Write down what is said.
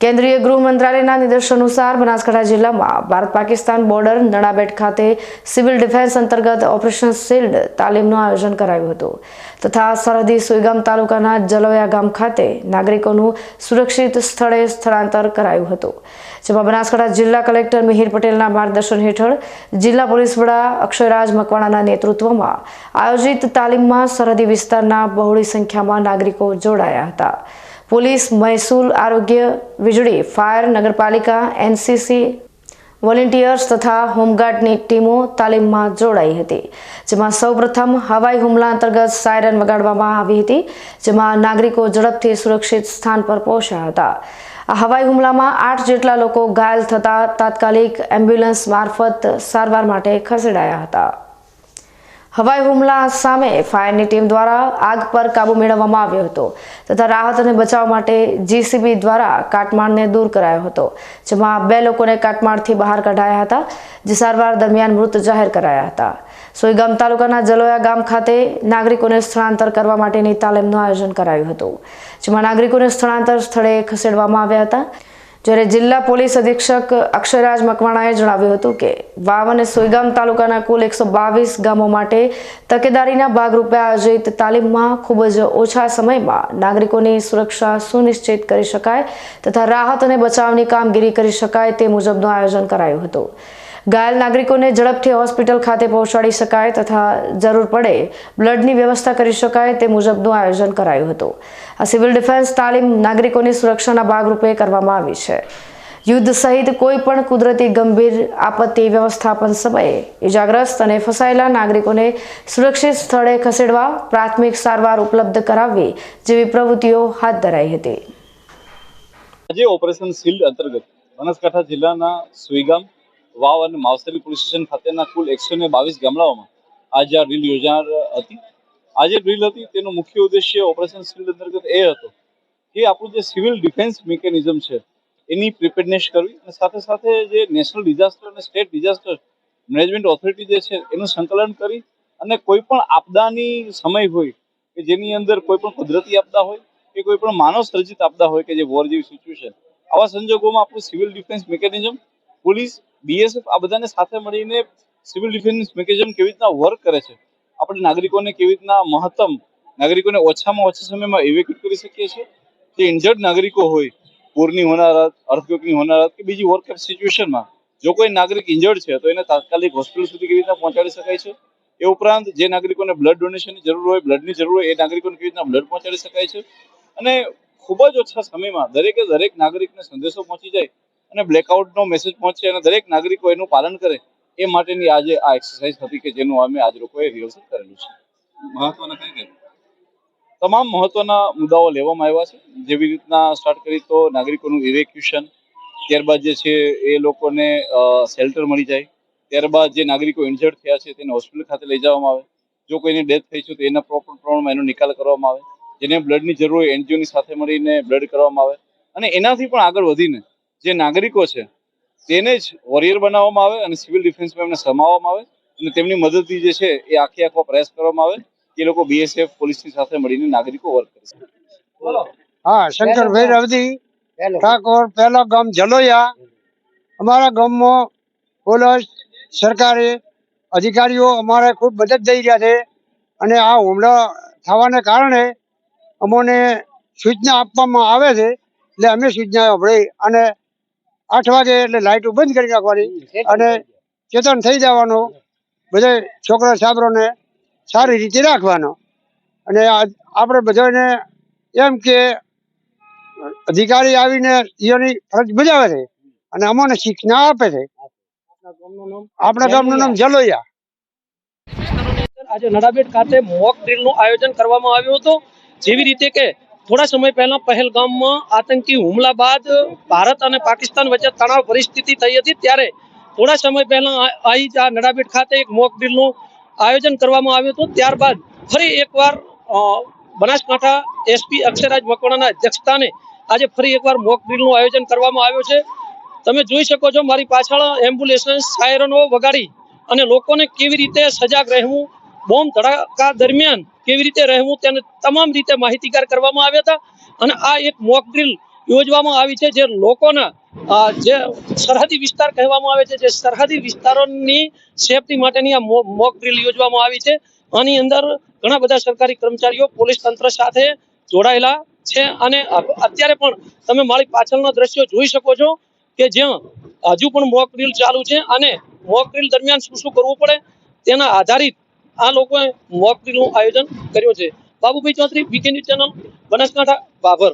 કેન્દ્રીય ગૃહ મંત્રાલયના નિર્દેશ અનુસાર બનાસકાંઠા જિલ્લામાં ભારત પાકિસ્તાન બોર્ડર નડાબેટ ખાતે સિવિલ ડિફેન્સ અંતર્ગત ઓપરેશન શિલ્ડ તાલીમનું આયોજન કરાયું હતું તથા સરહદી સુઈગામ તાલુકાના જલોયા ગામ ખાતે નાગરિકોનું સુરક્ષિત સ્થળે સ્થળાંતર કરાયું હતું, જેમાં બનાસકાંઠા જિલ્લા કલેક્ટર મિહિર પટેલના માર્ગદર્શન હેઠળ જિલ્લા પોલીસ વડા અક્ષયરાજ મકવાણાના નેતૃત્વમાં આયોજિત તાલીમમાં સરહદી વિસ્તારના બહોળી સંખ્યામાં નાગરિકો જોડાયા હતા. પોલીસ મહેસૂલ આરોગ્ય વીજળી, ફાયર નગરપાલિકા, એનસીસી, વોલેન્ટિયર્સ તથા હોમગાર્ડની ટીમો તાલીમમાં જોડાઈ હતી, જેમાં સૌપ્રથમ હવાઈ હુમલા અંતર્ગત સાયરન વગાડવામાં આવી હતી, જેમાં નાગરિકો ઝડપથી સુરક્ષિત સ્થાન પર પહોંચ્યા હતા. આ હવાઈ હુમલામાં આઠ જેટલા લોકો ઘાયલ થતા તાત્કાલિક એમ્બ્યુલન્સ મારફત સારવાર માટે ખસેડાયા હતા. હવાઈ હુમલા સામે ફાયરની ટીમ દ્વારા આગ પર કાબુ મેળવવામાં આવ્યો હતો તથા રાહત અને બચાવ માટે જીસીબી દ્વારા કાટમાળને દૂર કરાયો હતો, જેમાં બે લોકોને કાટમાળથી બહાર કઢાયા હતા, જે સારવાર દરમિયાન મૃત જાહેર કરાયા હતા. સોઈગામ તાલુકાના જલોયા ગામ ખાતે નાગરિકોને સ્થળાંતર કરવા માટેની તાલીમનું આયોજન કરાયું હતું, જેમાં નાગરિકોને સ્થળાંતર સ્થળે ખસેડવામાં આવ્યા હતા. જ્યારે જિલ્લા પોલીસ અધિક્ષક અક્ષરાજ મકવાણાએ જણાવ્યું હતું કે વાવ અને સોયગામ તાલુકાના કુલ એકસો બાવીસ ગામો માટે તકેદારીના ભાગરૂપે આયોજિત તાલીમમાં ખૂબ જ ઓછા સમયમાં નાગરિકોની સુરક્ષા સુનિશ્ચિત કરી શકાય તથા રાહત અને બચાવની કામગીરી કરી શકાય તે મુજબનું આયોજન કરાયું હતું. ઘાયલ નાગરિકોને ઝડપથી હોસ્પિટલ ખાતે પહોંચાડી શકાય તથા જરૂર પડે બ્લડની વ્યવસ્થા કરી શકાય તે મુજબનું આયોજન કરાયું હતું. આ સિવિલ ડિફેન્સ તાલીમ નાગરિકોની સુરક્ષાના ભાગરૂપે કરવામાં આવી છે. યુદ્ધ સહિત કોઈ પણ કુદરતી ગંભીર આપત્તિ વ્યવસ્થાપન સમયે ઇજાગ્રસ્ત અને ફસાયેલા નાગરિકોને સુરક્ષિત સ્થળે ખસેડવા પ્રાથમિક સારવાર ઉપલબ્ધ કરાવવી જેવી પ્રવૃત્તિઓ હાથ ધરાઈ હતી. આજે ઓપરેશન શિલ્ડ અંતર્ગત બનાસકાંઠા જિલ્લાના સુઈગામ વાવ અને માવસરી પોલીસ સ્ટેશન ખાતેના કુલ એકસો ને બાવીસ ગામડાઓમાં આજે આ ડ્રીલ યોજાનાર હતી. આજે ડ્રીલ હતી, તેનો મુખ્ય ઉદ્દેશ્ય ઓપરેશન શિલ્ડ અંતર્ગત એ હતો કે આપણું જે સિવિલ ડિફેન્સ મિકેનિઝમ છે, એની પ્રિપેરનેસ કરવી અને સાથે સાથે જે નેશનલ ડિઝાસ્ટર અને સ્ટેટ ડિઝાસ્ટર મેનેજમેન્ટ ઓથોરિટી જે છે, એનું સંકલન કરી અને કોઈ પણ આપદાની સમય હોય કે જેની અંદર કોઈ પણ કુદરતી આપદા હોય કે કોઈ પણ માનવ સર્જિત આપદા હોય કે જે વોર જેવી સિચ્યુએશન આવા સંજોગોમાં આપણું civil defence mechanism police BSF આ બધાને સાથે મળીને સિવિલ ડિફેન્સ મિકેનિઝમ કેવી રીતના વર્ક કરે છે? આપણે નાગરિકોને કેવી રીતના મહત્તમ, નાગરિકોને ઓછામાં ઓછા સમયમાં ઇવેક્યુટ કરી શકીએ છીએ? જે ઇન્જર્ડ નાગરિકો હોય, પૂરની હોનારત અર્થક્વેકની હોનારત કે બીજી વર્ક સિચ્યુએશનમાં જો કોઈ નાગરિક ઇન્જર્ડ છે, તો એને તાત્કાલિક હોસ્પિટલ સુધી કેવી રીતના પહોંચાડી શકાય છે? એ ઉપરાંત જે નાગરિકોને બ્લડ ડોનેશનની જરૂર હોય બ્લડની જરૂર હોય, એ નાગરિકોને કેવી રીતના બ્લડ પહોંચાડી શકાય છે? અને ખૂબ જ ઓછા સમયમાં દરેકે દરેક નાગરિકને સંદેશો પહોંચી જાય અને બ્લેકઆઉટનો મેસેજ પહોંચે અને દરેક નાગરિકો એનું પાલન કરે, એ માટેની આજે આ એક્સરસાઇઝ હતી કે જેનું અમે આજ લોકોએ રિહર્સલ કરેલું છે. મહત્વના કઈ કઈ તમામ મહત્વના મુદ્દાઓ લેવામાં આવ્યા છે. જેવી રીતના સ્ટાર્ટ કરી તો નાગરિકોનું ઇવેક્યુશન ત્યારબાદ જે છે એ લોકોને શેલ્ટર મળી જાય. ત્યારબાદ જે નાગરિકો ઇન્જર્ડ થયા છે તેને હોસ્પિટલ ખાતે લઈ જવામાં આવે. જો કોઈની ડેથ થઈ છે તો એના પ્રોપર પ્રમાણમાં એનો નિકાલ કરવામાં આવે. જેને બ્લડની જરૂર હોય, એનજીઓની સાથે મળીને બ્લડ કરવામાં આવે. અને એનાથી પણ આગળ વધીને જે નાગરિકો છે તેને જ વોરિયર બનાવવામાં આવે અને સિવિલ ડિફેન્સમાં એમને સમાવવામાં આવે અને તેમની મદદથી જે છે એ આખે આખો પ્રયાસ કરવામાં આવે. એ લોકો બીએસએફ પોલીસની સાથે મળીને નાગરિકો વર્ક કરી શકે હા શંકરભાઈ રવદી ઠાકોર પહેલા ગામ જલોયા. અમારા ગામમાં પોલીસ સરકારી અધિકારીઓ અમારે ખૂબ મદદ દઈ રહ્યા છે અને આ હુમલો થવાને કારણે અમોને સૂચના આપવામાં આવે છે. એટલે અમે સૂચના આપણે અને આઠ વાગે એટલે લાઇટો બંધ કરી નાખવાની અને ચેતન થઈ જવાનું. બધા છોકરા છાબરોને સારી રીતે રાખવાનો. અને આપણે બધાને એમ કે અધિકારી આવીને એની ફરજ બજાવે છે અને અમને શીખના આપે છે. આપણા ગામનું નામ જલોયા. આજે નડાબેટ ખાતે મોક ડ્રીલનું આયોજન કરવામાં આવ્યું હતું. જેવી રીતે કે થોડા સમય પહેલા પહેલગામમાં આતંકી હુમલા બાદ ભારત અને પાકિસ્તાન વચ્ચે તણાવ પરિસ્થિતિ થઈ હતી. ત્યારે થોડા સમય પહેલા આ- અહીં જ આ નડાબેટ ખાતે એક મોક ડ્રીલનું આયોજન કરવામાં આવ્યું હતું. ત્યારબાદ ફરી એકવાર બનાસકાંઠા એસપી અક્ષરાજ મકવાણાના અધ્યક્ષસ્થાને આજે ફરી એકવાર મોક ડ્રીલનું આયોજન કરવામાં આવ્યું છે. તમે જોઈ શકો છો, મારી પાછળ એમ્બ્યુલન્સ સાયરનો વગાડી અને લોકોને કેવી રીતે સજાગ રહેવું બોમ્બ ધડાકા દરમિયાન કેવી રીતે રહેવું તેને તમામ રીતે માહિતીગાર કરવામાં આવ્યા હતા. અને આ એક મોક ડ્રીલ યોજવામાં આવી છે જે લોકોના જે સરહદી વિસ્તાર કહેવામાં આવે છે, જે સરહદી વિસ્તારોની સેફટી માટેની આ મોક ડ્રીલ યોજવામાં આવી છે. આની અંદર ઘણા બધા સરકારી કર્મચારીઓ, પોલીસ તંત્ર સાથે જોડાયેલા છે. અને અત્યારે પણ તમે મારી પાછળના દ્રશ્યો જોઈ શકો છો કે જ્યાં હજુ પણ મોક ડ્રીલ ચાલુ છે. અને મોક ડ્રીલ દરમિયાન શું શું કરવું પડે તેના આધારિત આ લોકોએ મોક ડ્રીલનું આયોજન કર્યું છે. Babubhai Chaudhary VK news channel Banaskantha Bhabhar.